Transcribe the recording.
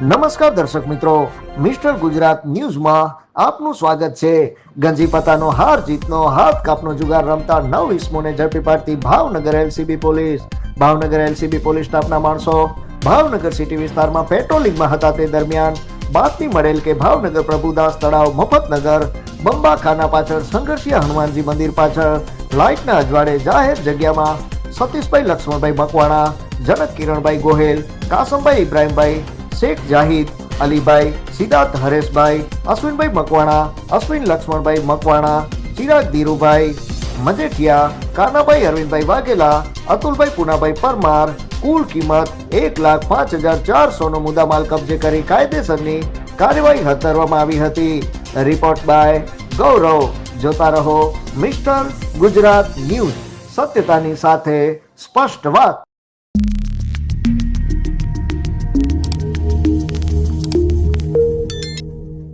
નમસ્કાર દર્શક મિત્રો, મિસ્ટર ગુજરાત ન્યૂઝમાં આપનું સ્વાગત છે. ગંજીપતાનો હાર જીતનો, હાથ કાપનો જુગાર રમતા નવ ઇસમોને ઝડપી પાડતી Bhavnagar LCB police. Bhavnagar LCB police સ્ટાફના માણસો ભાવનગર સિટી વિસ્તારમાં પેટ્રોલિંગમાં હતા તે દરમિયાન બાતમી મળેલ કે ભાવનગર પ્રભુદાસ તળાવ, મફતનગર, બંબાખાના પાછળ, સંઘર્ષિયા હનુમાનજી મંદિર પાછળ, લાઇટના અજવાળે જાહેર જગ્યામાં સતીશભાઈ લક્ષ્મણભાઈ મકવાણા, જનક કિરણભાઈ ગોહેલ, કાસમભાઈ ઇબ્રાહીમભાઈ શેખ જાહિદ અલીભાઈ સિદ્ધાર્થ હરેશભાઈ, અશ્વિનભાઈ મકવાણા, અશ્વિન લક્ષ્મણભાઈ મકવાણા, ચિરાગ ધીરુભાઈ, મજેઠિયા, કાનાભાઈ અરવિંદભાઈ વાઘેલા, અતુલભાઈ પુનાભાઈ પરમાર, કુલ કિંમત એક લાખ પાંચ હજાર ચારસો નો મુદ્દામાલ કબજે કરી કાયદેસરની કાર્યવાહી હાથ ધરવામાં આવી હતી. Report by Gaurav. જોતા રહો મિસ્ટર ગુજરાત ન્યૂઝ. સત્યતાની સાથે સ્પષ્ટ વાત.